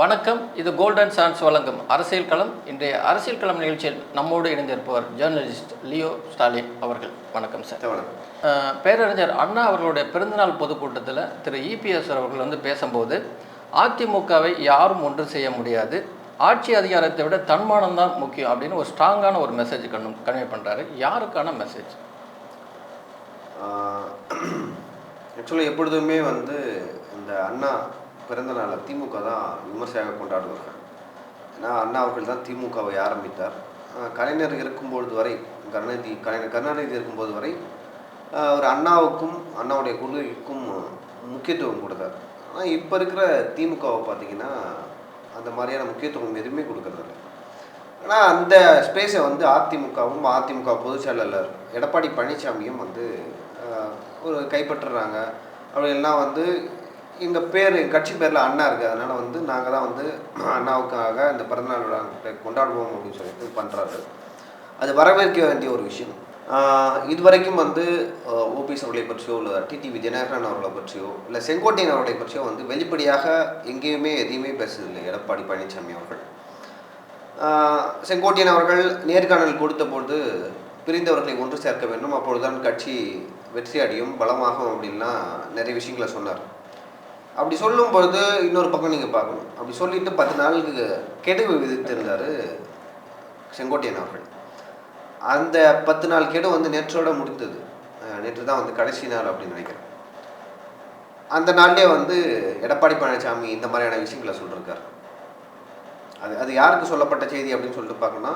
வணக்கம் இது golden chance வழங்கும் அரசியல் களம். இன்றைய அரசியல் களம் நிகழ்ச்சியில் நம்மோடு இணைந்திருப்பவர் ஜேர்னலிஸ்ட் லியோ ஸ்டாலின் அவர்கள். வணக்கம் சார் பேரறிஞர் அண்ணா அவர்களுடைய பிறந்தநாள் பொதுக்கூட்டத்தில் திரு. இபிஎஸ் அவர்கள் வந்து பேசும்போது அதிமுகவை யாரும் ஒன்று செய்ய முடியாது. ஆட்சி அதிகாரத்தை விட தன்மானம் தான் முக்கியம் அப்படின்னு ஒரு ஸ்ட்ராங்கான ஒரு மெசேஜ் கண்ணு கன்வே பண்ணுறாரு யாருக்கான மெசேஜ் ஆக்சுவலி எப்பொழுதுமே வந்து இந்த அண்ணா பிறந்த நாளில் திமுக தான் விமர்சையாக கொண்டாடுவார்கள். ஏன்னா அண்ணா அவர்கள் தான் திமுகவை ஆரம்பித்தார். கலைஞர் இருக்கும்பொழுது வரை கருணாநிதி கலைஞர் கருணாநிதி இருக்கும்போது வரை அவர் ஒரு அண்ணாவுக்கும் அண்ணாவுடைய கொள்கைக்கும் முக்கியத்துவம் கொடுத்தார். ஆனால் இப்போ இருக்கிற திமுகவை பார்த்தீங்கன்னா அந்த மாதிரியான முக்கியத்துவம் எதுவுமே கொடுக்கறதில்ல. ஆனால் அந்த ஸ்பேஸை வந்து அதிமுகவும் அதிமுக பொதுச் செயலாளர் எடப்பாடி பழனிசாமியும் வந்து ஒரு கைப்பற்றுறாங்க. அப்படி எல்லாம் வந்து எங்கள் பேர் கட்சி பேரில் அண்ணா இருக்குது அதனால் வந்து நாங்கள் தான் வந்து அண்ணாவுக்காக இந்த பிறந்தநாள் விழா கொண்டாடுவோம் அப்படின்னு சொல்லிட்டு பண்ணுறாரு அது வரவேற்க வேண்டிய ஒரு விஷயம். இதுவரைக்கும் வந்து ஓபிஎஸ் அவர்களை பற்றியோ இல்லை டிடிவி தினகரன் அவர்களை பற்றியோ இல்லை செங்கோட்டையன் அவர்களை பற்றியோ வந்து வெளிப்படையாக எங்கேயுமே எதையுமே பேசுதில்லை எடப்பாடி பழனிசாமி அவர்கள். செங்கோட்டையன் அவர்கள் நேர்காணல் கொடுத்தபோது பிரிந்தவர்களை ஒன்று சேர்க்க வேண்டும். அப்பொழுதுதான் கட்சி வெற்றி அடையும் பலமாகும் அப்படின்லாம் நிறைய விஷயங்களை சொன்னார். அப்படி சொல்லும் பொழுது இன்னொரு பக்கம் நீங்கள் பார்க்கணும். அப்படி சொல்லிட்டு பத்து நாளுக்கு கெடுவு விதித்திருந்தார் செங்கோட்டையன் அவர்கள். அந்த பத்து நாள் கெடு வந்து நேற்றோட முடிந்தது. நேற்று தான் வந்து கடைசி நாள் அப்படின்னு நினைக்கிறேன். அந்த நாள்லேயே வந்து எடப்பாடி பழனிசாமி இந்த மாதிரியான விஷயங்களை சொல்லியிருக்காரு அது அது யாருக்கு சொல்லப்பட்ட செய்தி அப்படின்னு சொல்லிட்டு பார்க்கணும்னா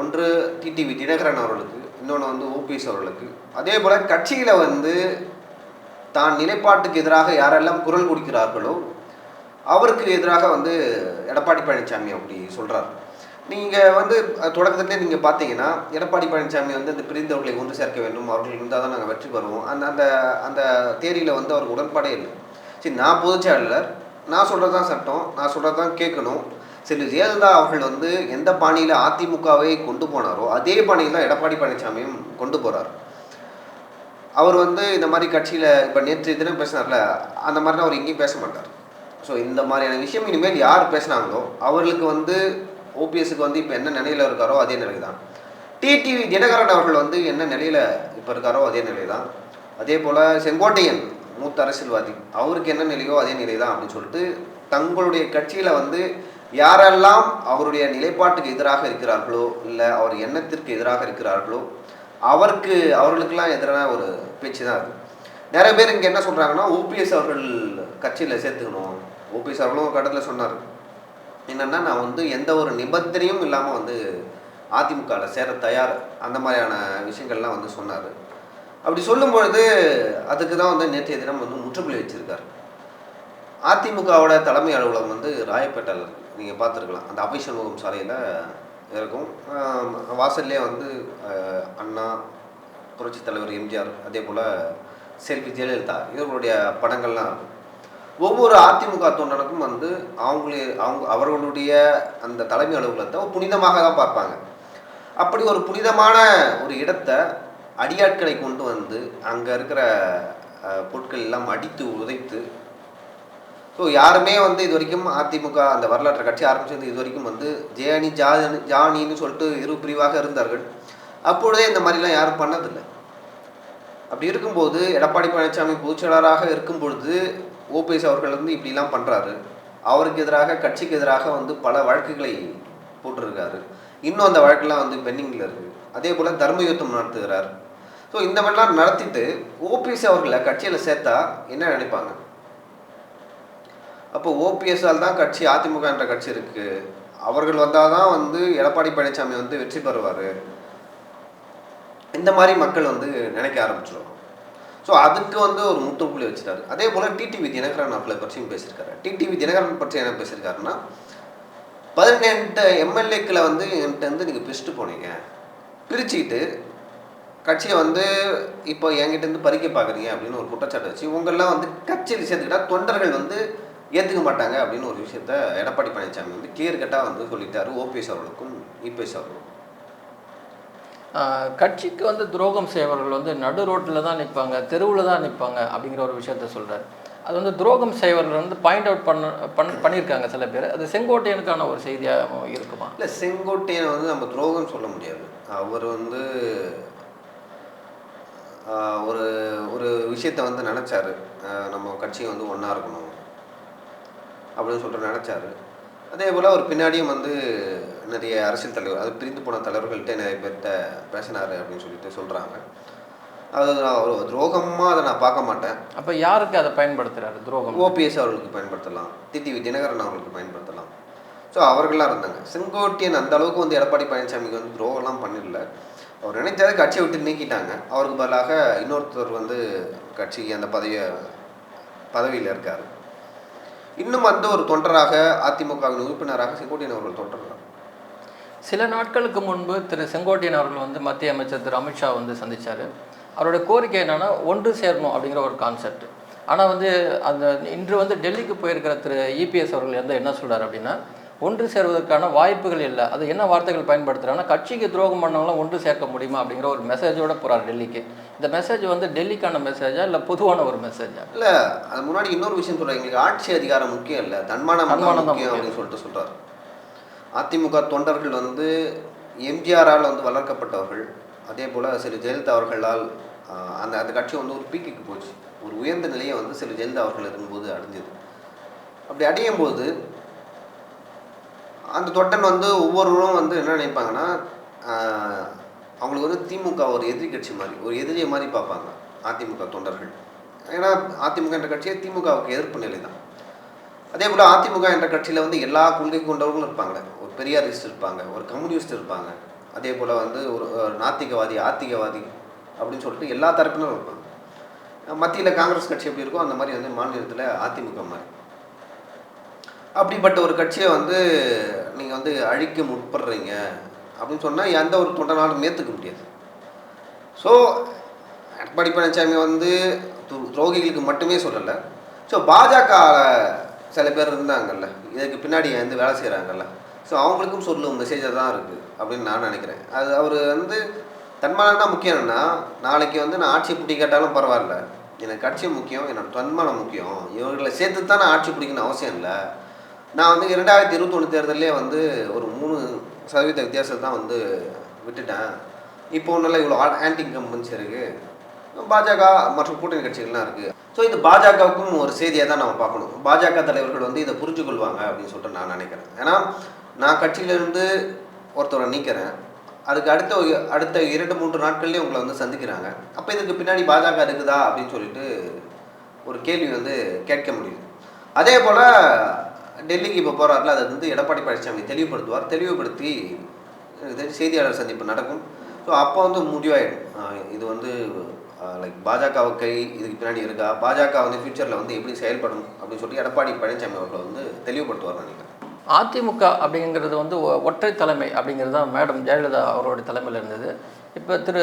ஒன்று டிடிவி தினகரன் அவர்களுக்கு இன்னொன்று வந்து ஓபிஎஸ் அவர்களுக்கு. அதே போல் கட்சியில் வந்து தான் நிலைப்பாட்டுக்கு எதிராக யாரெல்லாம் குரல் கொடுக்கிறார்களோ அவருக்கு எதிராக வந்து எடப்பாடி பழனிசாமி அப்படி சொல்கிறார் நீங்கள் வந்து தொடக்கத்துலேயே நீங்கள் பார்த்தீங்கன்னா எடப்பாடி பழனிசாமி வந்து அந்த பிரிந்தவர்களை ஒன்று சேர்க்க வேண்டும் அவர்கள் இருந்தால் தான் நாங்கள் வெற்றி பெறுவோம். அந்த அந்த அந்த தேரியில் வந்து அவருக்கு உடன்பாடே இல்லை. சரி நான் பொதுச்செயலாளர் நான் சொல்கிறது தான் சட்டம் நான் சொல்கிறது தான் கேட்கணும். சரி ஜெயலலிதா அவர்கள் வந்து எந்த பாணியில் அதிமுகவை கொண்டு போனாரோ அதே பாணியில் தான் எடப்பாடி பழனிசாமியும் கொண்டு போகிறார் அவர் வந்து இந்த மாதிரி கட்சியில் இப்போ நேற்று தினம் பேசினார்ல அந்த மாதிரிலாம் அவர் எங்கேயும் பேச மாட்டார். ஸோ இந்த மாதிரியான விஷயம் இனிமேல் யார் பேசுனாங்களோ அவர்களுக்கு வந்து ஓபிஎஸ்க்கு வந்து இப்போ என்ன நிலையில் இருக்காரோ அதே நிலை தான் டிடிவி தினகரன் அவர்கள் வந்து என்ன நிலையில் இப்போ இருக்காரோ அதே நிலை தான் அதே போல் செங்கோட்டையன் மூத்த அரசியல்வாதி அவருக்கு என்ன நிலையோ அதே நிலை தான் அப்படின்னு சொல்லிட்டு தங்களுடைய கட்சியில் வந்து யாரெல்லாம் அவருடைய நிலைப்பாட்டுக்கு எதிராக இருக்கிறார்களோ இல்லை அவர் எண்ணத்திற்கு எதிராக இருக்கிறார்களோ அவருக்கு அவர்களுக்கெல்லாம் எதிரான ஒரு பேச்சு தான் அது. நிறைய பேர் இங்கே என்ன சொல்கிறாங்கன்னா ஓபிஎஸ் அவர்கள் கட்சியில் சேர்த்துக்கணும். ஓபிஎஸ் அவர்களும் கடத்தில் சொன்னார். என்னென்னா நான் வந்து எந்த ஒரு நிபந்தனையும் இல்லாமல் வந்து அதிமுகவில் சேர தயார். அந்த மாதிரியான விஷயங்கள்லாம் வந்து சொன்னார். அப்படி சொல்லும் பொழுது அதுக்கு தான் வந்து நேற்றைய தினம் வந்து முற்றுப்புள்ளி வச்சுருக்கார். அதிமுகவோட தலைமை அலுவலகம் வந்து ராயப்பேட்டையில் நீங்கள் பார்த்துருக்கலாம். அந்த அபிஷன் சண்முகம் சாலையில் இருக்கும். வாசல்லே வந்து அண்ணா புரட்சி தலைவர் எம்ஜிஆர் அதே போல் செல்வி ஜெயலலிதா இவர்களுடைய படங்கள்லாம் இருக்கும். ஒவ்வொரு அதிமுக தொண்டனுக்கும் வந்து அவங்களே அவங்க அவர்களுடைய அந்த தலைமை அலுவலகத்தை புனிதமாக தான் பார்ப்பாங்க. அப்படி ஒரு புனிதமான ஒரு இடத்தை அடியாட்களை கொண்டு வந்து அங்கே இருக்கிற பொருட்கள் எல்லாம் அடித்து உதைத்து ஸோ யாருமே வந்து இது வரைக்கும் அதிமுக அந்த வரலாற்று கட்சி ஆரம்பிச்சது இது வரைக்கும் வந்து ஜேனி ஜானி ஜானின்னு சொல்லிட்டு இரு பிரிவாக இருந்தார்கள். அப்பொழுதே இந்த மாதிரிலாம் யாரும் பண்ணதில்லை. அப்படி இருக்கும்போது எடப்பாடி பழனிசாமி பொதுச்செயலாளராக இருக்கும் பொழுது ஓபிஎஸ் அவர்கள் வந்து இப்படிலாம் பண்ணுறாரு அவருக்கு எதிராக கட்சிக்கு எதிராக வந்து பல வழக்குகளை போட்டிருக்காரு. இன்னும் அந்த வழக்கெல்லாம் வந்து பெண்டிங்கில் இருக்குது அதே போல் தர்ம யுத்தம் நடத்துகிறார். ஸோ இந்த மாதிரிலாம் நடத்திட்டு ஓபிஎஸ் அவர்களை கட்சியில் சேர்த்தா என்ன நினைப்பாங்க? அப்போ ஓபிஎஸ்ஆல் தான் கட்சி அதிமுக என்ற கட்சி இருக்குது அவர்கள் வந்தால் தான் வந்து எடப்பாடி பழனிசாமி வந்து வெற்றி பெறுவார். இந்த மாதிரி மக்கள் வந்து நினைக்க ஆரம்பிச்சிடும் ஸோ அதுக்கு வந்து ஒரு முற்றுப்புள்ளி வச்சுட்டாரு. அதே போல் டிடிவி தினகரன் அவர்களை பற்றியும் பேசியிருக்காரு. டிடிவி தினகரன் பற்றி என்ன பேசியிருக்காருன்னா பதினெட்டு எம்எல்ஏக்களை வந்து என்கிட்ட வந்து நீங்கள் பிரிச்சுட்டு போனீங்க. பிரிச்சுக்கிட்டு கட்சியை வந்து இப்போ என்கிட்ட இருந்து பறிக்க பார்க்குறீங்க அப்படின்னு ஒரு குற்றச்சாட்டு வச்சு உங்கள்லாம் வந்து கட்சியில் சேர்த்துக்கிட்டா தொண்டர்கள் வந்து ஏற்றுக்க மாட்டாங்க அப்படின்னு ஒரு விஷயத்த எடப்பாடி பழனிசாமி வந்து கிளியர் கட்டாக வந்து சொல்லிட்டாரு. ஓபிஎஸ் அவர்களுக்கும் இபிஎஸ் அவர்களுக்கும். ஆஹ் கட்சிக்கு வந்து துரோகம் செய்பவர்கள் வந்து நடு ரோட்டில் தான் நிற்பாங்க தெருவில் தான் நிற்பாங்க அப்படிங்கிற ஒரு விஷயத்த சொல்கிறார் அது வந்து துரோகம் செய்வர்கள் வந்து பாயிண்ட் அவுட் பண்ண பண்ண பண்ணியிருக்காங்க சில பேர். அது செங்கோட்டையனுக்கான ஒரு செய்தியாக இருக்குமா? இல்லை செங்கோட்டையனை வந்து நம்ம துரோகம் சொல்ல முடியாது. அவர் வந்து ஒரு ஒரு விஷயத்தை வந்து நினச்சாரு. நம்ம கட்சி வந்து ஒன்றா இருக்கணும். அப்படின்னு சொல்லிட்டு நினச்சாரு. அதே போல் அவர் பின்னாடியும் வந்து நிறைய அரசியல் தலைவர் அது பிரிந்து போன தலைவர்கள்ட்ட நிறைய பேர்கிட்ட பேசினாரு அப்படின்னு சொல்லிட்டு சொல்கிறாங்க அது நான் ஒரு துரோகமாக அதை நான் பார்க்க மாட்டேன். அப்போ யாருக்கு அதை பயன்படுத்துறாரு துரோகம்? ஓபிஎஸ் அவர்களுக்கு பயன்படுத்தலாம். டிடிவி தினகரன் அவர்களுக்கு பயன்படுத்தலாம். ஸோ அவர்கள்லாம் இருந்தாங்க. செங்கோட்டையன் அந்த அளவுக்கு வந்து எடப்பாடி பழனிசாமிக்கு வந்து துரோகம்லாம் பண்ணிடல. அவர் நினைச்சாரு கட்சியை விட்டு நீக்கிட்டாங்க. அவருக்கு பதிலாக இன்னொருத்தர் வந்து கட்சிக்கு அந்த பதவியை பதவியில் இருக்கார். இன்னும் அந்த ஒரு தொண்டராக அதிமுக உறுப்பினராக செங்கோட்டையன் அவர்கள் தொடர்றார் சில நாட்களுக்கு முன்பு திரு செங்கோட்டையன் அவர்கள் வந்து மத்திய அமைச்சர் திரு அமித்ஷா வந்து சந்திச்சார். அவரோட கோரிக்கை என்னென்னா ஒன்று சேரணும் அப்படிங்கிற ஒரு கான்செப்ட் ஆனால் வந்து அந்த இன்று வந்து டெல்லிக்கு போயிருக்கிற திரு இபிஎஸ் அவர்கள் வந்து என்ன சொல்கிறார் அப்படின்னா ஒன்று சேர்வதற்கான வாய்ப்புகள் இல்லை. அது என்ன வார்த்தைகள் பயன்படுத்துறாங்கன்னா கட்சிக்கு துரோகம் பண்ணவங்களாம் ஒன்று சேர்க்க முடியுமா அப்படிங்கிற ஒரு மெசேஜோட போறார் டெல்லிக்கு. இந்த மெசேஜ் வந்து டெல்லிக்கான மெசேஜா இல்லை பொதுவான ஒரு மெசேஜா இல்லை அது முன்னாடி இன்னொரு விஷயம் சொல்கிறேன் எங்களுக்கு ஆட்சி அதிகாரம் முக்கியம் இல்லை. தன்மானம் தான் தன்மானம் தான் முக்கியம். அப்படின்னு சொல்லிட்டு சொல்கிறார் அதிமுக தொண்டர்கள் வந்து எம்ஜிஆரால் வந்து வளர்க்கப்பட்டவர்கள். அதே போல் சில ஜெயலலிதா அவர்களால் அந்த அந்த கட்சி வந்து ஒரு பீக்குக்கு போச்சு. ஒரு உயர்ந்த நிலையை வந்து சில ஜெயலலிதா அவர்கள் இருக்கும்போது அடைஞ்சது. அப்படி அடையும் போது அந்த தொட்டன் வந்து ஒவ்வொருவரும் வந்து என்ன நினைப்பாங்கன்னா அவங்களுக்கு வந்து திமுக ஒரு எதிரி கட்சி மாதிரி ஒரு எதிரியை மாதிரி பார்ப்பாங்க அதிமுக தொண்டர்கள். ஏன்னா அதிமுக என்ற கட்சியே திமுகவுக்கு எதிர்ப்பு நிலை தான் அதே போல் அதிமுக என்ற கட்சியில் வந்து எல்லா கொள்கை கொண்டவர்களும் இருப்பாங்க. ஒரு பெரியாரிஸ்ட் இருப்பாங்க ஒரு கம்யூனிஸ்ட் இருப்பாங்க. அதே போல் வந்து ஒரு ஒரு நாத்திகவாதி ஆத்திகவாதி அப்படின்னு சொல்லிட்டு எல்லா தரப்பினரும் இருப்பாங்க. மத்தியில் காங்கிரஸ் கட்சி எப்படி இருக்கோ அந்த மாதிரி வந்து மாநிலத்தில் அதிமுக மாதிரி. அப்படிப்பட்ட ஒரு கட்சியை வந்து நீங்கள் வந்து அழிக்க முற்படுறீங்க அப்படின்னு சொன்னால் எந்த ஒரு தொண்டனாலும் ஏற்றுக்க முடியாது. ஸோ எடப்பாடி பழனிசாமி வந்து து- துரோகிகளுக்கு மட்டுமே சொல்லலை. ஸோ பாஜக சில பேர் இருந்தாங்கல்ல இதுக்கு பின்னாடி வந்து வேலை செய்கிறாங்கல்ல ஸோ அவங்களுக்கும் சொல்லும் மெசேஜாக தான் இருக்குது அப்படின்னு நான் நினைக்கிறேன். அது அவர் வந்து தன்மானம் தான் முக்கியம்னா நாளைக்கு வந்து நான் ஆட்சி பிடி கேட்டாலும் பரவாயில்ல. எனக்கு கட்சி முக்கியம் என்னோடய தன்மானம் முக்கியம். இவர்களை சேர்த்து தான் நான் ஆட்சி பிடிக்கணும் அவசியம் இல்லை. நான் வந்து இரண்டாயிரத்தி இருபத்தொன்று தேர்தலே வந்து ஒரு மூணு சதவீத வித்தியாசத்தை தான் வந்து விட்டுட்டேன். இப்போ ஒன்றும் இவ்வளோ ஆன்டி இன்கம்பன்ஸ் இருக்குது பாஜக மற்றும் கூட்டணி கட்சிகள்லாம் இருக்குது ஸோ இது பாஜகவுக்கும் ஒரு செய்தியாக தான் நம்ம பார்க்கணும். பாஜக தலைவர்கள் வந்து இதை புரிஞ்சு கொள்வாங்க அப்படின்னு சொல்லிட்டு நான் நினைக்கிறேன். ஏன்னா நான் கட்சியிலேருந்து ஒருத்தரை நீக்கிறேன். அதுக்கு அடுத்த அடுத்த இரண்டு மூன்று நாட்கள்லேயே உங்களை வந்து சந்திக்கிறாங்க. அப்போ இதுக்கு பின்னாடி பாஜக இருக்குதா அப்படின்னு சொல்லிட்டு ஒரு கேள்வி வந்து கேட்க முடியுது. அதே போல் டெல்லிக்கு இப்போ போகிறாருல அதை வந்து எடப்பாடி பழனிசாமி தெளிவுபடுத்துவார். தெளிவுபடுத்தி செய்தியாளர் சந்திப்பு நடக்கும். ஸோ அப்போ வந்து முடிவாயிடும். இது வந்து லைக் பாஜக கை இதுக்கு பின்னாடி இருக்கா? பாஜக வந்து ஃபியூச்சரில் வந்து எப்படி செயல்படும் அப்படின்னு சொல்லி எடப்பாடி பழனிசாமி அவர்களை வந்து தெளிவுபடுத்துவார் நினைக்கிறேன். அதிமுக அப்படிங்கிறது வந்து ஒ- ஒற்றை தலைமை அப்படிங்கிறது தான் மேடம் ஜெயலலிதா அவரோட தலைமையில் இருந்தது. இப்போ திரு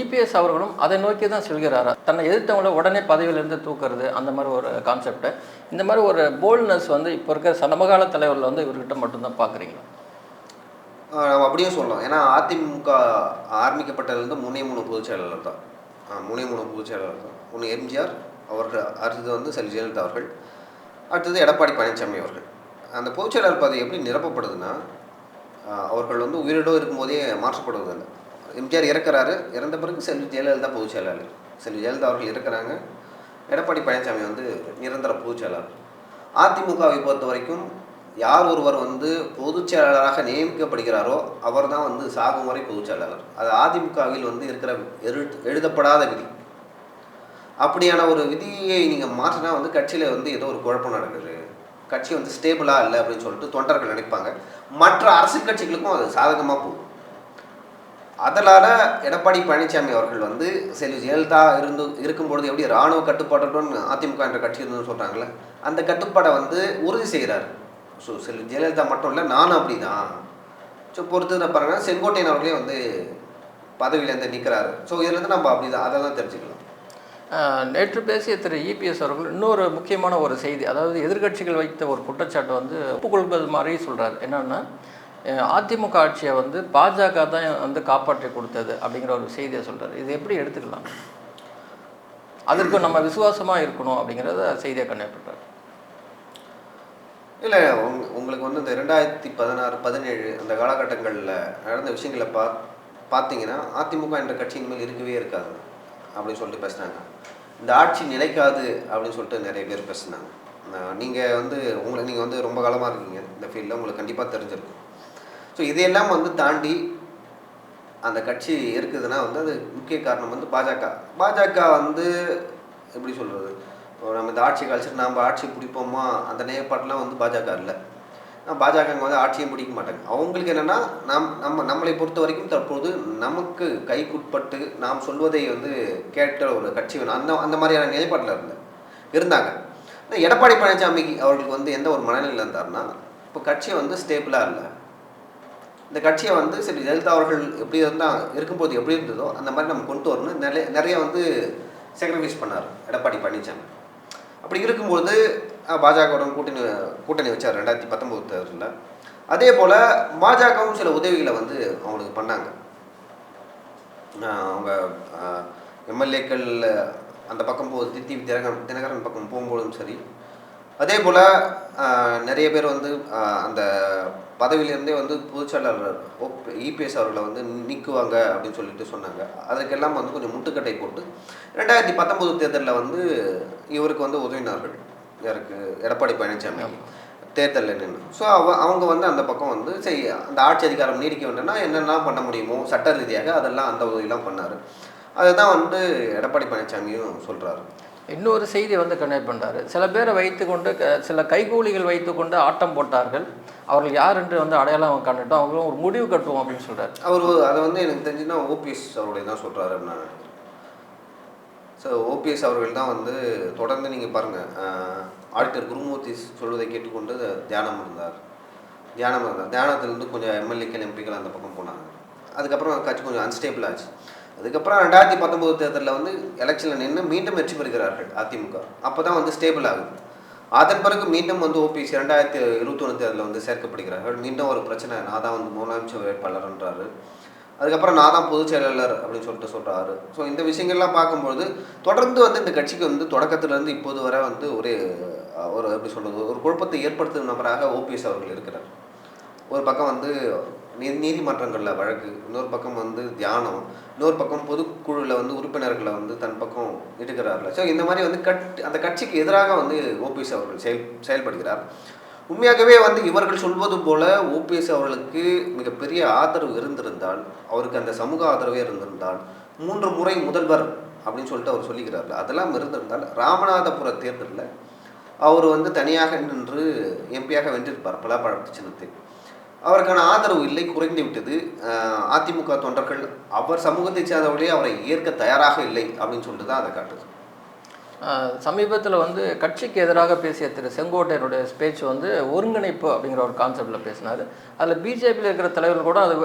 இபிஎஸ் அவர்களும் அதை நோக்கி தான் செல்கிறாரா? தன்னை எதிர்த்தவங்கள உடனே பதவியிலேருந்து தூக்குறது அந்த மாதிரி ஒரு கான்செப்டை இந்த மாதிரி ஒரு போல்ட்னஸ் வந்து இப்போ இருக்கிற சமகால தலைவரில் வந்து இவர்கிட்ட மட்டும்தான் பார்க்குறீங்களா நம்ம அப்படியே சொல்லலாம். ஏன்னா அதிமுக ஆரம்பிக்கப்பட்டதுலேருந்து மூணே மூணு பொதுச் செயலாளர் தான். ஆஹ் மூணே மூணு பொதுச் செயலாளர் தான். ஒன்று எம்ஜிஆர் அவர்கள் அடுத்தது வந்து செல்வி ஜெயலலிதா அவர்கள் அடுத்தது எடப்பாடி பழனிசாமி அவர்கள். அந்த பொதுச் செயலாளர் பதவி எப்படி நிரப்பப்படுதுன்னா அவர்கள் வந்து உயிரிடம் இருக்கும்போதே மாற்றப்படுவதில்லை. எம்ஜிஆர் இறக்குறாரு. இறந்த பிறகு செல்வி ஜெயலலிதா பொதுச் செயலாளர். செல்வி ஜெயலலிதா அவர்கள் இருக்கிறாங்க எடப்பாடி பழனிசாமி வந்து நிரந்தர பொதுச் செயலாளர். அதிமுகவை பொறுத்த வரைக்கும் யார் ஒருவர் வந்து பொதுச் செயலாளராக நியமிக்கப்படுகிறாரோ அவர் தான் வந்து சாகும் வரை பொதுச் செயலாளர். அது அதிமுகவில் வந்து இருக்கிற எழு எழுதப்படாத விதி. அப்படியான ஒரு விதியை நீங்கள் மாற்றினா வந்து கட்சியில் வந்து ஏதோ ஒரு குழப்பம் நடக்குது. கட்சி வந்து ஸ்டேபிளாக இல்லை அப்படின்னு சொல்லிட்டு தொண்டர்கள் நினைப்பாங்க. மற்ற அரசியல் கட்சிகளுக்கும் அது சாதகமாக போகும். அதனால் எடப்பாடி பழனிசாமி அவர்கள் வந்து செல்வி ஜெயலலிதா இருந்து இருக்கும்பொழுது எப்படி இராணுவ கட்டுப்பாட்டுடன் அதிமுக என்ற கட்சி இருந்ததுன்னு சொல்கிறாங்களே அந்த கட்டுப்பாடை வந்து உறுதி செய்கிறார். ஸோ செல்வி ஜெயலலிதா மட்டும் இல்லை நானும் அப்படி தான் ஸோ பொறுத்து பாருங்கன்னா செங்கோட்டையன் அவர்களே வந்து பதவியிலேருந்து நிற்கிறாரு ஸோ இதுலேருந்து நம்ம அப்படி தான் அதை தான் தெரிஞ்சுக்கலாம். நேற்று பேசிய திரு இபிஎஸ் அவர்கள் இன்னொரு முக்கியமான ஒரு செய்தி அதாவது எதிர்க்கட்சிகள் வைத்த ஒரு குற்றச்சாட்டு வந்து ஒப்புக்கொள்வது மாதிரி சொல்கிறார் என்னன்னா அதிமுக ஆட்சியை வந்து பாஜக தான் வந்து காப்பாற்றி கொடுத்தது அப்படிங்கிற ஒரு செய்தியை சொல்கிறார் இது எப்படி எடுத்துக்கலாம்? அதற்கு நம்ம விசுவாசமாக இருக்கணும் அப்படிங்கிறத செய்தியை கண்டிப்பாக இல்லை உங் உங்களுக்கு வந்து இந்த ரெண்டாயிரத்தி பதினாறு பதினேழு அந்த காலகட்டங்களில் நடந்த விஷயங்களை பா பார்த்தீங்கன்னா அதிமுக என்ற கட்சி இனிமேல் இருக்கவே இருக்காது அப்படின்னு சொல்லிட்டு பேசுனாங்க. இந்த ஆட்சி நிலைக்காது அப்படின்னு சொல்லிட்டு நிறைய பேர் பேசினாங்க. நீங்கள் வந்து உங்களை நீங்கள் வந்து ரொம்ப காலமாக இருக்கீங்க. இந்த ஃபீல்டில் உங்களுக்கு கண்டிப்பாக தெரிஞ்சிருக்கும். ஸோ இதையெல்லாம் வந்து தாண்டி அந்த கட்சி இருக்குதுன்னா வந்து அது முக்கிய காரணம் வந்து பாஜக. பாஜக வந்து எப்படி சொல்கிறது நம்ம இந்த ஆட்சி கழிச்சிட்டு நாம் ஆட்சி பிடிப்போமா? அந்த நேயப்பாட்டெலாம் வந்து பாஜக இல்லை. பாஜக வந்து ஆட்சியும் பிடிக்க மாட்டாங்க. அவங்களுக்கு என்னென்னா நம் நம்ம நம்மளை பொறுத்த வரைக்கும் தற்போது நமக்கு கைக்குட்பட்டு நாம் சொல்வதை வந்து கேட்ட ஒரு கட்சி வேணும். அந்த அந்த மாதிரியான நிலைப்பாட்டில் இருந்த இருந்தாங்க. எடப்பாடி பழனிசாமி அவர்களுக்கு வந்து எந்த ஒரு மனநிலையில் இருந்தாருன்னா இப்போ கட்சி வந்து ஸ்டேபிளாக இல்லை. இந்த கட்சியை வந்து சரி ஜெயலலிதா அவர்கள் எப்படி இருந்தால் இருக்கும்போது எப்படி இருந்ததோ அந்த மாதிரி நம்ம கொண்டு வரணும். நிறைய நிறைய வந்து சாக்ரிஃபைஸ் பண்ணார். எடப்பாடி பழனிசாமி அப்படி இருக்கும்போது பாஜகவுடன் கூட்டணி கூட்டணி வச்சார் ரெண்டாயிரத்தி பத்தொம்போது தேர்தலில் அதே போல் பாஜகவும் சில உதவிகளை வந்து அவங்களுக்கு பண்ணாங்க. அவங்க எம்எல்ஏக்கள் அந்த பக்கம் போது தித்தி தினகரன் தினகரன் பக்கம் போகும்போதும் சரி. அதே போல் நிறைய பேர் வந்து அந்த பதவியிலேருந்தே வந்து பொதுச்செயலாளர் இபிஎஸ் அவர்களை வந்து நீக்குவாங்க அப்படின்னு சொல்லிட்டு சொன்னாங்க. அதற்கெல்லாம் வந்து கொஞ்சம் முட்டுக்கட்டை போட்டு ரெண்டாயிரத்தி பத்தொம்போது தேர்தலில் வந்து இவருக்கு வந்து உதவினார்கள். யாருக்கு எடப்பாடி பழனிசாமி தேர்தலில் நின்று ஸோ அவ அவங்க வந்து அந்த பக்கம் வந்து சரி அந்த ஆட்சி அதிகாரம் நீடிக்க வேண்டும்னா என்னெல்லாம் பண்ண முடியுமோ சட்ட ரீதியாக அதெல்லாம் அந்த உதவியெல்லாம் பண்ணார். அதுதான் வந்து எடப்பாடி பழனிசாமியும் சொல்கிறாரு இன்னொரு செய்தி வந்து கன்வே பண்ணுறாரு சில பேரை வைத்துக்கொண்டு க- சில கைகூலிகள் வைத்துக்கொண்டு ஆட்டம் போட்டார்கள். அவர்கள் யார் என்று வந்து அடையாளம் கண்டுட்டோம் அவங்களும் ஒரு முடிவு கட்டுவோம் அப்படின்னு சொல்கிறார் அவர் அதை வந்து எனக்கு தெரிஞ்சுன்னா ஓபிஎஸ் அவருடைய தான் சொல்கிறாரு அப்படின்னு நான் ஸோ ஓபிஎஸ் அவர்கள் தான் வந்து தொடர்ந்து நீங்கள் பாருங்கள் ஆடிட்டர் குருமூர்த்தி சொல்வதை கேட்டுக்கொண்டு தியானம் இருந்தார். தியானம் இருந்தார். தியானத்துலேருந்து கொஞ்சம் எம்எல்ஏக்கள் எம்பிக்கள் அந்த பக்கம் போனாங்க. அதுக்கப்புறம் கட்சி கொஞ்சம் அன்ஸ்டேபிள் ஆச்சு. அதுக்கப்புறம் ரெண்டாயிரத்தி பத்தொம்போது தேர்தலில் வந்து எலெக்ஷனில் நின்று மீண்டும் வெற்றி பெறுகிறார்கள் அதிமுக. அப்போ தான் வந்து ஸ்டேபிள் ஆகுது. அதன் பிறகு மீண்டும் வந்து ஓபிஎஸ் ரெண்டாயிரத்தி இருபத்தொன்று தேர்தலில் வந்து சேர்க்கப்படுகிறார்கள். மீண்டும் ஒரு பிரச்சனை நான் தான் வந்து முதலமைச்சர் வேட்பாளர்ன்றாரு. அதுக்கப்புறம் நான் தான் பொதுச் செயலாளர் அப்படின்னு சொல்லிட்டு சொல்கிறாரு ஸோ இந்த விஷயங்கள்லாம் பார்க்கும்பொழுது தொடர்ந்து வந்து இந்த கட்சிக்கு வந்து தொடக்கத்திலேருந்து இப்போது வரை வந்து ஒரு ஒரு எப்படி சொல்கிறது ஒரு குழப்பத்தை ஏற்படுத்தும் நபராக ஓபிஎஸ் அவர்கள் இருக்கிறார். ஒரு பக்கம் வந்து நீ நீதிமன்றங்களில் வழக்கு இன்னொரு பக்கம் வந்து தியானம் இன்னொரு பக்கம் பொதுக்குழுவில் வந்து உறுப்பினர்களை வந்து தன் பக்கம் இட்டுக்கிறார்கள் ஸோ இந்த மாதிரி வந்து கட் அந்த கட்சிக்கு எதிராக வந்து ஓபிஎஸ் அவர்கள் செயல் செயல்படுகிறார். உண்மையாகவே வந்து இவர்கள் சொல்வது போல ஓபிஎஸ் அவர்களுக்கு மிகப்பெரிய ஆதரவு இருந்திருந்தால் அவருக்கு அந்த சமூக ஆதரவே இருந்திருந்தால் மூன்று முறை முதல்வர் அப்படின்னு சொல்லிட்டு அவர் சொல்லிக்கிறார்கள் அதெல்லாம் இருந்திருந்தால் ராமநாதபுர தேர்தலில் அவர் வந்து தனியாக நின்று எம்பியாக வென்றிருப்பார் பலாப்பழத்து சின்னத்தில் அவருக்கான ஆதரவு இல்லை குறைந்து விட்டது. அதிமுக தொண்டர்கள் அவர் சமூகத்தை சேர்ந்தவர்களே அவரை ஏற்க தயாராக இல்லை அப்படின்னு சொல்லிட்டு தான் அதை காட்டுது. சமீபத்தில் வந்து கட்சிக்கு எதிராக பேசிய திரு செங்கோட்டையருடைய ஸ்பீச் வந்து ஒருங்கிணைப்பு அப்படிங்கிற ஒரு கான்செப்டில் பேசினார். அதில் பிஜேபியில் இருக்கிற தலைவர்கள் கூட அது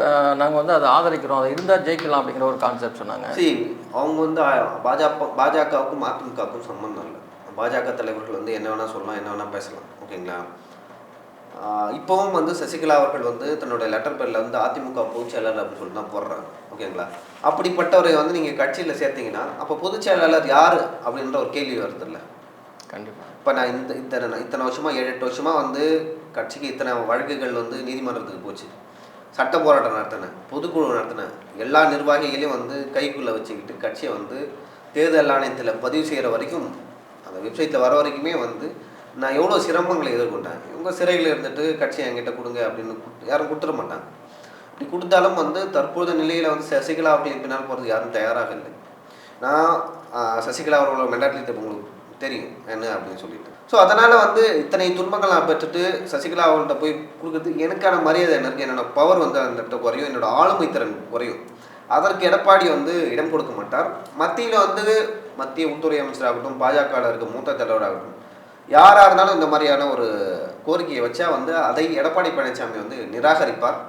நாங்கள் வந்து அதை ஆதரிக்கிறோம் அது இருந்தால் ஜெயிக்கலாம் அப்படிங்கிற ஒரு கான்செப்ட் சொன்னாங்க. சரி அவங்க வந்து பாஜக பாஜகவுக்கும் அதிமுகவுக்கும் சம்பந்தம் இல்லை. பாஜக தலைவர்கள் வந்து என்ன வேணால் சொல்லலாம் என்ன வேணால் பேசலாம். ஓகேங்களா? இப்போவும் வந்து சசிகலா அவர்கள் வந்து தன்னுடைய லெட்டர் பேரில் வந்து அதிமுக பொதுச் செயலாளர் அப்படின்னு சொல்லிட்டு தான் போடுறாங்க. ஓகேங்களா? அப்படிப்பட்டவரை வந்து நீங்கள் கட்சியில் சேர்த்தீங்கன்னா அப்போ பொதுச் செயலாளர் யார் அப்படின்ற ஒரு கேள்வி வருது இல்லை? கண்டிப்பாக இப்போ நான் இந்த இத்தனை இத்தனை வருஷமாக ஏழு எட்டு வருஷமாக வந்து கட்சிக்கு இத்தனை வழக்குகள் வந்து நீதிமன்றத்துக்கு போச்சு. சட்ட போராட்டம் நடத்தினேன் பொதுக்குழு நடத்தினேன் எல்லா நிர்வாகிகளையும் வந்து கைக்குள்ளே வச்சுக்கிட்டு கட்சியை வந்து தேர்தல் ஆணையத்தில் பதிவு செய்கிற வரைக்கும் அந்த வெப்சைட்டில் வர வரைக்குமே வந்து நான் எவ்வளோ சிரமங்களை எதிர்கொண்டேன்? இவங்க சிறையில் இருந்துட்டு கட்சியை என்கிட்ட கொடுங்க அப்படின்னு கொடுத்து- யாரும் கொடுத்துட மாட்டாங்க. அப்படி கொடுத்தாலும் வந்து தற்போது நிலையில் வந்து சசிகலா அப்படின்னு பின்னால் போகிறது யாரும் தயாராக இல்லை. நான் சசிகலா அவர்களோட மெண்டாலிட்டி உங்களுக்கு தெரியும் என்ன அப்படின்னு சொல்லிட்டு. ஸோ அதனால் வந்து இத்தனை துன்பங்கள் நான் பெற்றுட்டு சசிகலா அவங்கள்ட்ட போய் கொடுக்குறது எனக்கான மரியாதை எனக்கு என்னோடய பவர் வந்து அந்த இடத்துல குறையும் என்னோடய ஆளுமை திறன் குறையும். அதற்கு எடப்பாடி வந்து இடம் கொடுக்க மாட்டார். மத்தியில் வந்து மத்திய உள்துறை அமைச்சராகட்டும் பாஜகவில் இருக்க மூத்த தலைவராகட்டும் யாராக இருந்தாலும் இந்த மாதிரியான ஒரு கோரிக்கையை வச்சா வந்து அதை எடப்பாடி பழனிசாமி வந்து நிராகரிப்பார்.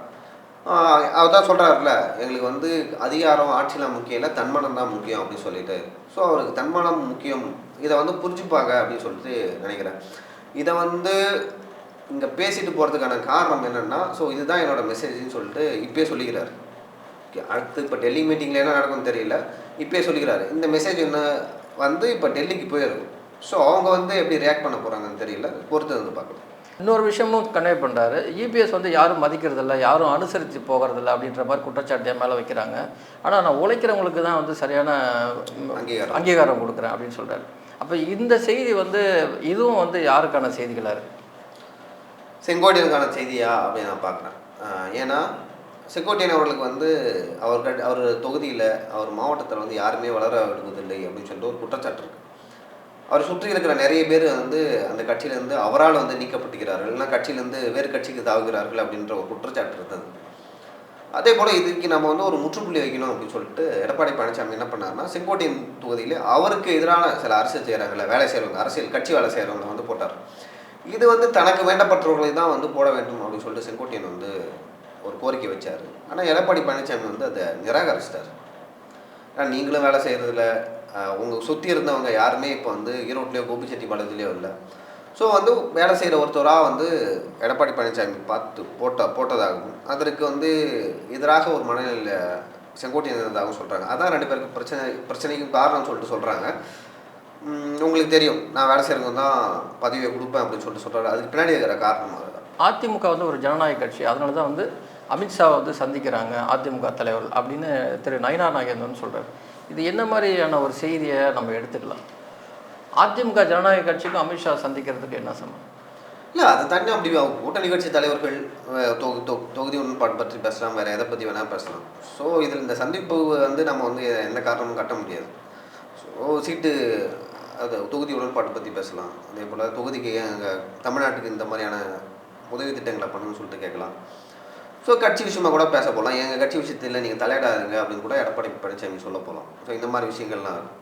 அவர் தான் சொல்கிறாருல எங்களுக்கு வந்து அதிகாரம் ஆட்சியெலாம் முக்கியம் இல்லை தன்மானம் தான் முக்கியம் அப்படின்னு சொல்லிட்டு. ஸோ அவருக்கு தன்மானம் முக்கியம். இதை வந்து புரிஞ்சுப்பாங்க அப்படின்னு சொல்லிட்டு நினைக்கிறேன். இதை வந்து இங்கே பேசிட்டு போகிறதுக்கான காரணம் என்னென்னா ஸோ இதுதான் என்னோடய மெசேஜ்னு சொல்லிட்டு இப்பயே சொல்லிக்கிறார். அடுத்து இப்போ டெல்லி மீட்டிங்கில் என்ன நடக்கும்னு தெரியல. இப்பயே சொல்லிக்கிறாரு. இந்த மெசேஜ் என்ன வந்து இப்போ டெல்லிக்கு போயிருக்கு ஸோ அவங்க வந்து எப்படி ரியாக்ட் பண்ண போகிறாங்கன்னு தெரியல. பொறுத்து வந்து பார்க்கலாம். இன்னொரு விஷயமும் கன்வே பண்ணுறாரு இபிஎஸ் வந்து யாரும் மதிக்கிறதில்ல யாரும் அனுசரித்து போகிறதில்ல அப்படின்ற மாதிரி குற்றச்சாட்டு மேலே வைக்கிறாங்க. ஆனால் நான் உழைக்கிறவங்களுக்கு தான் வந்து சரியான அங்கீகாரம். அங்கீகாரம் கொடுக்குறேன் அப்படின்னு சொல்கிறாரு அப்போ இந்த செய்தி வந்து இதுவும் வந்து யாருக்கான செய்திகளாக இருக்குது செங்கோட்டையனுக்கான செய்தியா அப்படின்னு நான் பார்க்குறேன். ஏன்னா செங்கோட்டையன் அவர்களுக்கு வந்து அவர் கட்- அவர் தொகுதியில் அவர் மாவட்டத்தில் வந்து யாருமே வளர விடுவதில்லை அப்படின்னு சொல்லிட்டு ஒரு குற்றச்சாட்டு இருக்கு. அவர் சுற்றி இருக்கிற நிறைய பேர் வந்து அந்த கட்சியிலேருந்து அவரால் வந்து நீக்கப்பட்டுகிறார்கள். இல்லைனா கட்சியிலேருந்து வேறு கட்சிக்கு தாவுகிறார்கள் அப்படின்ற ஒரு குற்றச்சாட்டு இருந்தது. அதே போல் இதுக்கு நம்ம வந்து ஒரு முற்றுப்புள்ளி வைக்கணும் அப்படின்னு சொல்லிட்டு எடப்பாடி பழனிசாமி என்ன பண்ணாருன்னா செங்கோட்டையன் தொகுதியில் அவருக்கு எதிரான சில அரசியல் செய்கிறாங்கல்ல வேலை செய்கிறவங்க அரசியல் கட்சி வேலை செய்கிறவங்க வந்து போட்டார். இது வந்து தனக்கு வேண்டப்பட்டவர்களை தான் வந்து போட வேண்டும் அப்படின்னு சொல்லிட்டு செங்கோட்டையன் வந்து ஒரு கோரிக்கை வச்சார். ஆனால் எடப்பாடி பழனிசாமி வந்து அதை நிராகரிச்சிட்டார். ஆனால் நீங்களும் வேலை செய்கிறதுல உங்கள் சுற்றி இருந்தவங்க யாருமே இப்போ வந்து ஈரோட்லேயோ கோபிச்செட்டிப்பாளையத்துலேயோ இல்லை. ஸோ வந்து வேலை செய்கிற ஒருத்தராக வந்து எடப்பாடி பழனிசாமி பார்த்து போட்ட போட்டதாகவும் அதற்கு வந்து எதிராக ஒரு மனநிலையில் செங்கோட்டையன் இருந்ததாகவும் சொல்கிறாங்க அதான் ரெண்டு பேருக்கு பிரச்சனை பிரச்சனைக்கும் காரணம்னு சொல்லிட்டு சொல்கிறாங்க உங்களுக்கு தெரியும் நான் வேலை செய்கிறவங்க தான் பதவியை கொடுப்பேன் அப்படின்னு சொல்லிட்டு சொல்கிறாரு அதுக்கு பின்னாடி இருக்கிற காரணம் அதுதான். அதிமுக வந்து ஒரு ஜனநாயக கட்சி. அதனால தான் வந்து அமித்ஷாவை வந்து சந்திக்கிறாங்க அதிமுக தலைவர்கள் அப்படின்னு திரு நயினா நாகேந்திரன் சொல்கிறார் இது என்ன மாதிரியான ஒரு செய்தியை நம்ம எடுத்துக்கலாம்? அதிமுக ஜனநாயக கட்சிக்கும் அமித்ஷா சந்திக்கிறதுக்கு என்ன சம்பந்தம் இல்லை அதை தாண்டி அப்படி கூட்டணி கட்சி தலைவர்கள் தொகு தொகுதி உள்பாடு பற்றி பேசலாம் வேறு எதை பற்றி வேணால் பேசலாம். ஸோ இதில் இந்த சந்திப்பு வந்து நம்ம வந்து எந்த காரணமும் கட்ட முடியாது. ஸோ சீட்டு அது தொகுதி உடன்பாட்டை பற்றி பேசலாம். அதே போல் தொகுதிக்கு எங்கள் தமிழ்நாட்டுக்கு இந்த மாதிரியான உதவி திட்டங்களை பண்ணுன்னு சொல்லிட்டு கேட்கலாம். ஸோ கட்சி விஷயமா கூட பேச போகலாம் எங்கள் கட்சி விஷயத்தில் நீங்கள் தலையிடாதுங்க அப்படின்னு கூட எடப்பாடி பழனிசாமி சொல்ல போகலாம் ஸோ இந்த மாதிரி விஷயங்கள்லாம் இருக்கு.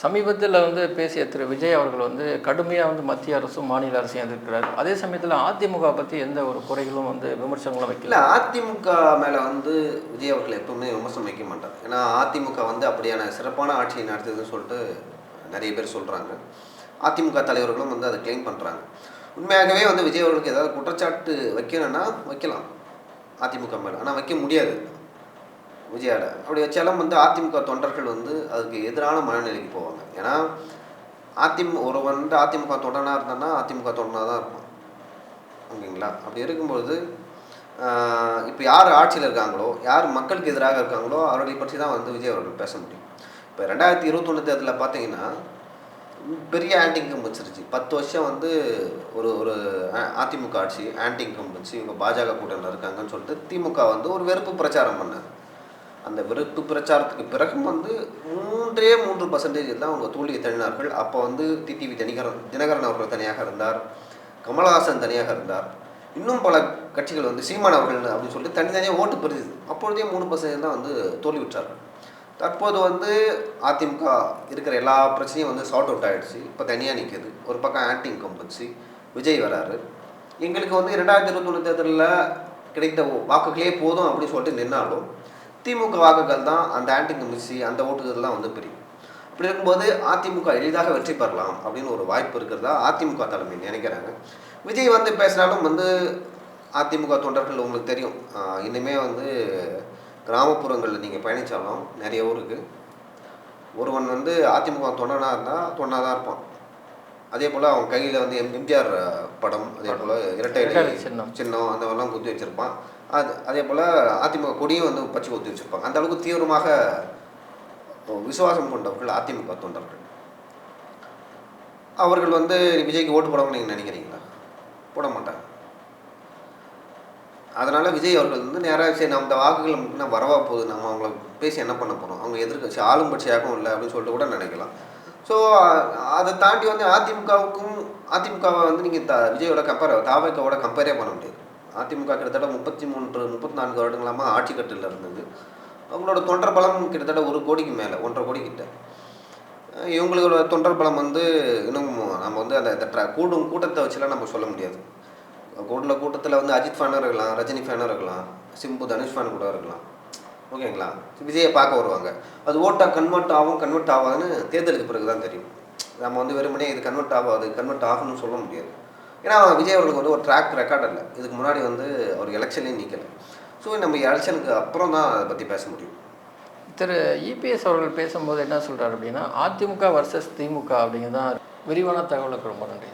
சமீபத்தில் வந்து பேசிய திரு விஜய் அவர்கள் வந்து கடுமையாக வந்து மத்திய அரசும் மாநில அரசையும் எதிர்க்கிறார். அதே சமயத்தில் அதிமுக பற்றி எந்த ஒரு குறைகளும் வந்து விமர்சனங்களும் வைக்கல. அதிமுக மேலே வந்து விஜய் அவர்கள் எப்பவுமே விமர்சனம் வைக்க மாட்டார். ஏன்னா அதிமுக வந்து அப்படியான சிறப்பான ஆட்சியை நடத்துதுன்னு சொல்லிட்டு நிறைய பேர் சொல்கிறாங்க அதிமுக தலைவர்களும் வந்து அதை க்ளைம் பண்ணுறாங்க உண்மையாகவே வந்து விஜய் அவர்களுக்கு ஏதாவது குற்றச்சாட்டு வைக்கணும்னா வைக்கலாம். அதிமுக மேலே. ஆனால் வைக்க முடியாது. விஜயால. அப்படி வச்சாலும் வந்து அதிமுக தொண்டர்கள் வந்து அதுக்கு எதிரான மனநிலைக்கு போவாங்க. ஏன்னா அதிமுக ஒரு வந்து அதிமுக தொடனாக இருந்தான்னா அதிமுக தொடனாக தான் இருப்பான். ஓகேங்களா? அப்படி இருக்கும்பொழுது இப்போ யார் ஆட்சியில் இருக்காங்களோ யார் மக்களுக்கு எதிராக இருக்காங்களோ அவர்களை பற்றி தான் வந்து விஜய் அவர்கள் பேச முடியும். இப்போ ரெண்டாயிரத்தி இருபத்தொன்று தேர்தலில் பார்த்தீங்கன்னா பெரிய ஆன்டி இன்கம் வச்சிருச்சு. பத்து வருஷம் வந்து ஒரு ஒரு அதிமுக ஆட்சி ஆன்டி இன்கம் வச்சு இவங்க பாஜக கூட்டணியில் இருக்காங்கன்னு சொல்லிட்டு திமுக வந்து ஒரு வெறுப்பு பிரச்சாரம் பண்ணார் அந்த வெறுப்பு பிரச்சாரத்துக்கு பிறகும் வந்து மூன்றே மூன்று பர்சன்டேஜ் தான் அவங்க தோல்வியை தள்ளினார்கள். அப்போ வந்து டிடிவி தினகரன் தினகரன் அவர்கள் தனியாக இருந்தார். கமலஹாசன் தனியாக இருந்தார். இன்னும் பல கட்சிகள் வந்து சீமான் அவர்கள் அப்படின்னு சொல்லிட்டு தனித்தனியாக ஓட்டு பெறுது. அப்பொழுதே மூணு பர்சன்டேஜ் தான் வந்து தோல்வி விட்டார்கள். தற்போது வந்து அதிமுக இருக்கிற எல்லா பிரச்சனையும் வந்து சார்ட் அவுட் ஆகிடுச்சு இப்போ தனியாக நிற்கிது ஒரு பக்கம் ஆன்டி இன்கம் விஜய் வராரு. எங்களுக்கு வந்து ரெண்டாயிரத்தி இருபத்தொன்று தேர்தலில் கிடைத்த வாக்குகளே போதும் அப்படின்னு சொல்லிட்டு நின்னாலும் திமுக வாக்குகள் தான் அந்த ஆன்டி இன்கம்பன்சி அந்த ஓட்டுகள் தான் வந்து பிரியும். அப்படி இருக்கும்போது அதிமுக எளிதாக வெற்றி பெறலாம் அப்படின்னு ஒரு வாய்ப்பு இருக்கிறதா அதிமுக தலைமை நினைக்கிறாங்க. விஜய் வந்து பேசினாலும் வந்து அதிமுக தொண்டர்கள் உங்களுக்கு தெரியும். இனிமே வந்து கிராமப்புறங்களில் நீங்கள் பயணித்தாலும் நிறைய ஊருக்கு ஒருவன் வந்து அதிமுக தொண்டனாக இருந்தால் தொண்டனாக தான் இருப்பான். அதே போல் அவன் கையில் வந்து எம் எம்ஜிஆர் படம் அதே போல் இரட்டை சின்னம். சின்னம் அந்த மாதிரிலாம் குத்தி வச்சுருப்பான். அது அதே போல் அதிமுக கொடியும் வந்து பச்சை குத்தி வச்சுருப்பாங்க. அந்த அளவுக்கு தீவிரமாக விசுவாசம் கொண்டவர்கள் அதிமுக தொண்டர்கள். அவர்கள் வந்து விஜய்க்கு ஓட்டு போடணும்னு நீங்கள் நினைக்கிறீங்களா? போட மாட்டாங்க. அதனால் விஜய் அவர்கள் வந்து நேராக சரி நம்ம இந்த வாக்குகள் நமக்கு வரவா போகுது? நம்ம அவங்கள பேசி என்ன பண்ண போகிறோம் அவங்க எதிர்கட்சி ஆளும் பட்சியாகவும் இல்லை அப்படின்னு சொல்லிட்டு கூட நினைக்கலாம். ஸோ அதை தாண்டி வந்து அதிமுகவுக்கும் அதிமுகவை வந்து நீங்கள் த விஜயோட கம்பேர் தாவக்காவோட கம்பேரே பண்ண முடியாது. அதிமுக கிட்டத்தட்ட முப்பத்தி மூன்று முப்பத்தி நான்கு வருடங்களாமா ஆட்சி கட்டில் இருந்தது. அவங்களோட தொண்டர் பலம் கிட்டத்தட்ட ஒரு கோடிக்கு மேலே ஒன்றரை கோடி கிட்ட. இவங்களோட தொண்டர் பலம் வந்து இன்னும் நம்ம வந்து அந்த கூடும் கூட்டத்தை வச்சுலாம் நம்ம சொல்ல முடியாது. கூடுல கூட்டத்தில் வந்து அஜித் ஃபேனாக இருக்கலாம் ரஜினி ஃபேனாக இருக்கலாம் சிம்பு தனுஷ் ஃபேன் கூட இருக்கலாம். ஓகேங்களா? விஜயை பார்க்க வருவாங்க. அது ஓட்டா கன்வெர்ட் ஆகும் கன்வெர்ட் ஆகாதுன்னு தேர்தலுக்கு பிறகு தான் தெரியும். நம்ம வந்து வெறுமனே இது கன்வெர்ட் ஆகாது கன்வெர்ட் ஆகணும்னு சொல்ல முடியாது. ஏன்னா விஜய் அவர்களுக்கு வந்து ஒரு ட்ராக் ரெக்கார்ட் இல்லை. இதுக்கு முன்னாடி வந்து அவர் எலெக்ஷன்லேயும் நிற்கல ஸோ நம்ம எலெக்ஷனுக்கு அப்புறம் தான் அதை பற்றி பேச முடியும். திரு இபிஎஸ் அவர்கள் பேசும்போது என்ன சொல்றாரு அப்படின்னா அதிமுக வர்சஸ் திமுக அப்படிங்கிறது தான் விரிவான தகவலுக்கு ரொம்ப நன்றி.